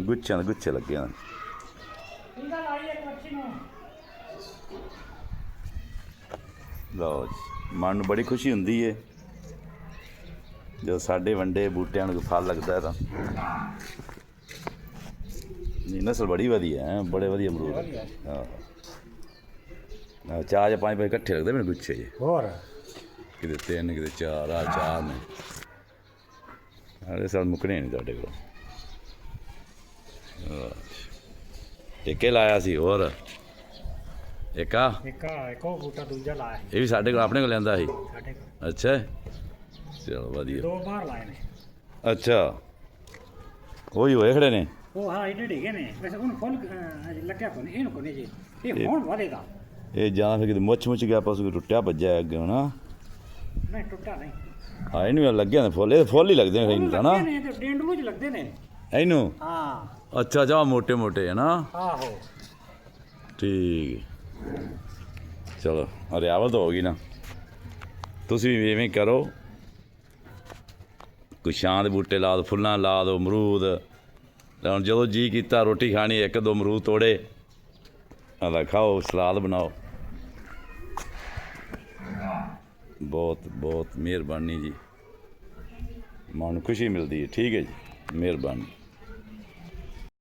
ਗੁੱਛਿਆਂ ਦੇ ਗੁੱਛੇ ਲੱਗੇ ਹਨ ਇਹਦਾ ਲਾਈ ਇੱਕ ਬੱਚੀ ਨੂੰ ਲਓ ਜੀ ਮਨ ਨੂੰ ਬੜੀ ਖੁਸ਼ੀ ਹੁੰਦੀ ਏ। ਜਦੋਂ ਸਾਡੇ ਵੰਡੇ ਬੂਟਿਆਂ ਨੂੰ ਫਲ ਲੱਗਦਾ ਹੈ ਤਾਂ। ਨਹੀਂ ਨਸਲ ਬੜੀ ਵਧੀਆ ਹੈ ਬੜੇ ਵਧੀਆ ਅਮਰੂਦ। ਹਾਂ। ਆਹ ਚਾਰ ਜਾਂ ਪੰਜ ਪੰਜ ਇਕੱਠੇ ਲੱਗਦੇ ਮੈਨੂੰ ਗੁੱਛੇ ਜੇ ਹੋਰ? ਕਿਤੇ ਤਿੰਨ ਕਿਤੇ ਚਾਰ ਆ ਚਾਰ ਨੇ। ਅਰੇ ਸਾਲ ਮੁੱਕਣੇ ਨਹੀਂ ਤੁਹਾਡੇ ਕੋਲ। ਟੇਕੇ ਲਾਇਆ ਸੀ ਹੋਰ ਇੱਕ ਇੱਕ ਇੱਕ ਬੂਟਾ ਦੂਜਾ ਲਾਇਆ ਸੀ ਇਹ ਵੀ ਸਾਡੇ ਕੋਲ ਆਪਣੇ ਕੋਲ ਲੈਂਦਾ ਸੀ ਸਾਡੇ ਕੋਲ। ਅੱਛਾ ਚਲੋ ਵਧੀਆ ਦੋ ਬਾਹਰ ਲਾਏ ਨੇ ਅੱਛਾ ਉਹੀ ਹੋਏ ਖੜੇ ਨੇ ਉਹ ਹਾਂ ਇਹਦੇ ਡਿਗੇ ਨੇ ਵੈਸੇ ਉਹਨੂੰ ਫੁੱਲ ਅਹ, ਅਜੇ ਲੱਗਿਆ ਕੋਨੇ ਇਹਨੂੰ ਕੋਨੇ ਜੀ ਇਹ ਹੁਣ ਵਧੇਗਾ ਇਹ ਜਾਂ ਫਿਰ ਕਿਤੇ ਮੁੱਛ ਮੁੱਛ ਗਿਆ ਪਸੂ ਟੁੱਟਿਆ ਭੱਜਿਆ ਅੱਗੇ ਹਨਾ ਨਹੀਂ ਟੁੱਟਾ ਨਹੀਂ ਆ ਇਹਨੂੰ ਲੱਗਿਆ ਨੇ ਫੁੱਲ ਇਹ ਫੁੱਲ ਹੀ ਲੱਗਦੇ ਨੇ ਇਹਨੂੰ ਤਾਂ ਨਾ ਲੱਗਦੇ ਨੇ ਤੇ ਡੇਂਡੂ ਚ ਲੱਗਦੇ ਨੇ ਇਹਨੂੰ ਹਾਂ ਅੱਛਾ ਅੱਛਾ ਮੋਟੇ ਮੋਟੇ ਹੈ ਨਾ? ਆਹੋ। ਠੀਕ ਚਲੋ ਹਰਿਆਵਲ ਤਾਂ ਹੋ ਗਈ ਨਾ। ਤੁਸੀਂ ਵੀ ਐਵੇਂ ਕਰੋ। ਕੁਸ਼ਾਂ ਦੇ ਬੂਟੇ ਲਾ ਦੋ ਫੁੱਲਾਂ ਲਾ ਦੋ ਮਰੂਦ ਹੁਣ ਜਦੋਂ ਜੀ ਕੀਤਾ ਰੋਟੀ ਖਾਣੀ ਇੱਕ ਦੋ ਮਰੂਦ ਤੋੜੇ। ਆਲਾ ਖਾਓ ਸਲਾਦ ਬਣਾਓ। ਬਹੁਤ ਬਹੁਤ ਮਿਹਰਬਾਨੀ ਜੀ। ਮਨ ਖੁਸ਼ੀ ਮਿਲਦੀ ਹੈ। ਠੀਕ ਹੈ ਜੀ ਮਿਹਰਬਾਨੀ।